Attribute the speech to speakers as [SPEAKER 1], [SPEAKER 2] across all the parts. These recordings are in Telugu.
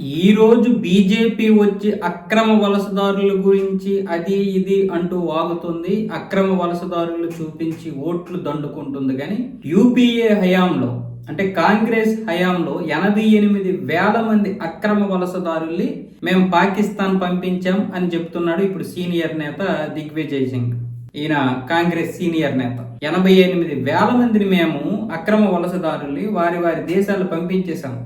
[SPEAKER 1] ఈరోజు బీజేపీ వచ్చి అక్రమ వలసదారుల గురించి అది ఇది అంటూ వాగుతుంది. అక్రమ వలసదారులు చూపించి ఓట్లు దండుకుంటుంది. కానీ యూపీఏ హయాంలో అంటే కాంగ్రెస్ హయాంలో ఎనభై ఎనిమిది వేల మంది అక్రమ వలసదారుల్ని మేము పాకిస్తాన్ పంపించాం అని చెప్తున్నాడు ఇప్పుడు సీనియర్ నేత దిగ్విజయ్ సింగ్. ఈయన కాంగ్రెస్ సీనియర్ నేత. ఎనభై ఎనిమిది వేల మందిని మేము అక్రమ వలసదారుల్ని వారి వారి దేశాలు పంపించేశాము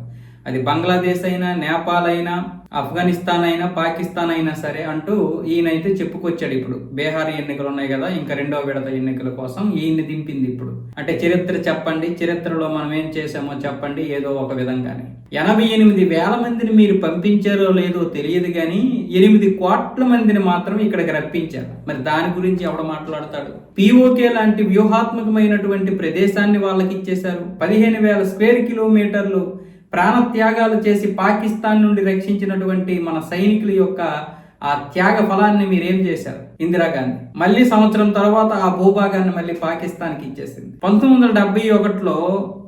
[SPEAKER 1] అది బంగ్లాదేశ్ అయినా నేపాల్ అయినా ఆఫ్ఘనిస్తాన్ అయినా పాకిస్తాన్ అయినా సరే అంటూ ఈయనైతే చెప్పుకొచ్చాడు ఇప్పుడు. బీహార్ ఎన్నికలు ఉన్నాయి కదా ఇంకా రెండో విడత ఎన్నికల కోసం ఈయన్ని దింపింది ఇప్పుడు. అంటే చరిత్ర చెప్పండి చరిత్రలో మనం ఏం చేసామో చెప్పండి ఏదో ఒక విధంగానే. ఎనభై ఎనిమిది వేల మందిని మీరు పంపించారో లేదో తెలియదు కానీ ఎనిమిది కోట్ల మందిని మాత్రం ఇక్కడికి రప్పించారు. మరి దాని గురించి ఎవడ మాట్లాడతాడు? పీఓకే లాంటి వ్యూహాత్మకమైనటువంటి ప్రదేశాన్ని వాళ్ళకి ఇచ్చేశారు. పదిహేను వేల స్క్వేర్ కిలోమీటర్లు ప్రాణ త్యాగాలు చేసి పాకిస్తాన్ నుండి రక్షించినటువంటి మన సైనికుల యొక్క ఆ త్యాగ ఫలాన్ని మీరేం చేశారు? ఇందిరాగాంధీ మళ్ళీ సంవత్సరం తర్వాత ఆ భూభాగాన్ని మళ్ళీ పాకిస్తాన్కి ఇచ్చేసింది. పంతొమ్మిది వందల డెబ్బై ఒకటిలో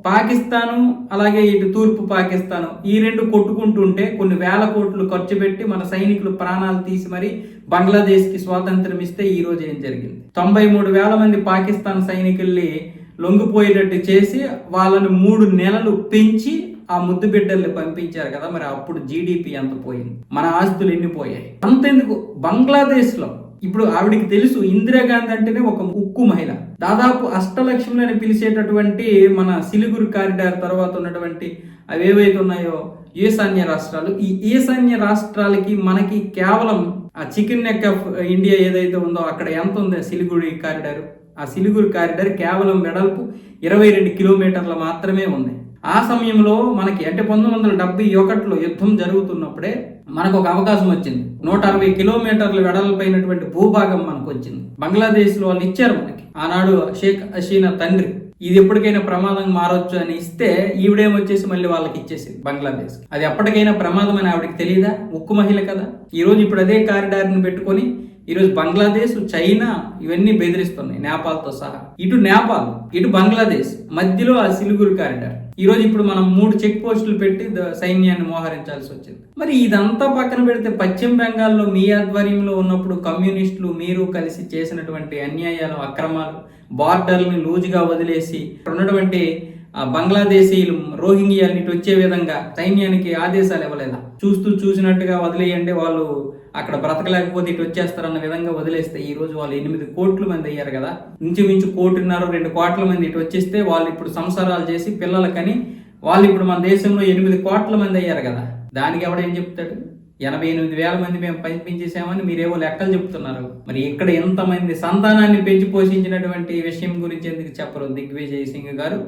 [SPEAKER 1] పాకిస్తాను అలాగే ఇటు తూర్పు పాకిస్తాను ఈ రెండు కొట్టుకుంటుంటే కొన్ని వేల కోట్లు ఖర్చు పెట్టి మన సైనికులు ప్రాణాలు తీసి మరి బంగ్లాదేశ్కి స్వాతంత్రం ఇస్తే ఈ రోజు ఏం జరిగింది? తొంభై మూడు వేల మంది పాకిస్తాన్ సైనికుల్ని లొంగిపోయేటట్టు చేసి వాళ్ళని మూడు నెలలు పెంచి ఆ ముద్దు బిడ్డల్ని పంపించారు కదా మరి అప్పుడు జీడిపి ఎంత పోయింది? మన ఆస్తులు ఎన్ని పోయాయి? అంతెందుకు? బంగ్లాదేశ్లో ఇప్పుడు ఆవిడికి తెలుసు ఇందిరాగాంధీ అంటేనే ఒక ఉక్కు మహిళ. దాదాపు అష్టలక్ష్ములని పిలిచేటటువంటి మన సిలిగురు కారిడార్ తర్వాత ఉన్నటువంటి అవి ఏవైతే ఉన్నాయో ఈశాన్య రాష్ట్రాలు ఈ ఈశాన్య రాష్ట్రాలకి మనకి కేవలం ఆ చికెన్ నెక్ ఆఫ్ ఇండియా ఏదైతే ఉందో అక్కడ ఎంత ఉంది సిలిగుడి కారిడార్? ఆ సిలిగురు కారిడార్ కేవలం వెడల్పు ఇరవై రెండు కిలోమీటర్ల మాత్రమే ఉంది. ఆ సమయంలో మనకి అంటే పంతొమ్మిది వందల డెబ్బై ఒకటిలో యుద్ధం జరుగుతున్నప్పుడే మనకు ఒక అవకాశం వచ్చింది. నూట అరవై కిలోమీటర్ల వెడల్పైనటువంటి భూభాగం మనకు వచ్చింది. బంగ్లాదేశ్లో వాళ్ళు ఇచ్చారు మనకి. ఆనాడు షేక్ హసీనా తండ్రి. ఇది ఎప్పటికైనా ప్రమాదం మారొచ్చు అని ఇస్తే ఈవిడేమొచ్చేసి మళ్ళీ వాళ్ళకి ఇచ్చేసింది బంగ్లాదేశ్. అది ఎప్పటికైనా ప్రమాదం అని ఆవిడకి తెలియదా ఉక్కు మహిళ కదా? ఈరోజు ఇప్పుడు అదే కారిడార్ని పెట్టుకొని ఈరోజు బంగ్లాదేశ్ చైనా ఇవన్నీ బెదిరిస్తున్నాయి నేపాల్తో సహా. ఇటు నేపాల్ ఇటు బంగ్లాదేశ్ మధ్యలో ఆ సిలుగురు కారిడార్. ఈరోజు ఇప్పుడు మనం మూడు చెక్ పోస్టులు పెట్టి సైన్యాన్ని మోహరించాల్సి వచ్చింది. మరి ఇదంతా పక్కన పెడితే పశ్చిమ బెంగాల్లో మీ ఆధ్వర్యంలో ఉన్నప్పుడు కమ్యూనిస్టులు మీరు కలిసి చేసినటువంటి అన్యాయాలు అక్రమాలు బార్డర్ని లూజుగా వదిలేసి ఉన్నటువంటి బంగ్లాదేశీయులు బంగ్లాదేశీలు రోహింగ్యాలు ఇటు వచ్చే విధంగా సైన్యానికి ఆదేశాలు ఇవ్వలేదా? చూస్తూ చూసినట్టుగా వదిలేయండి వాళ్ళు అక్కడ బ్రతకలేకపోతే ఇటు వచ్చేస్తారన్న విధంగా వదిలేస్తే ఈ రోజు వాళ్ళు ఎనిమిది కోట్ల మంది అయ్యారు కదా. ఇంచుమించు కోటిన్నర రెండు కోట్ల మంది ఇటు వచ్చేస్తే వాళ్ళు ఇప్పుడు సంసారాలు చేసి పిల్లలకని వాళ్ళు ఇప్పుడు మన దేశంలో ఎనిమిది కోట్ల మంది అయ్యారు కదా. దానికి ఎవడేం చెప్తాడు? ఎనభై ఎనిమిది వేల మంది మేము పంపించేసామని మీరేవో లెక్కలు చెప్తున్నారు. మరి ఇక్కడ ఎంతమంది సంతానాన్ని పెంచి పోషించినటువంటి విషయం గురించి ఎందుకు చెప్పరు? దిగ్విజయ్ సింగ్ గారు?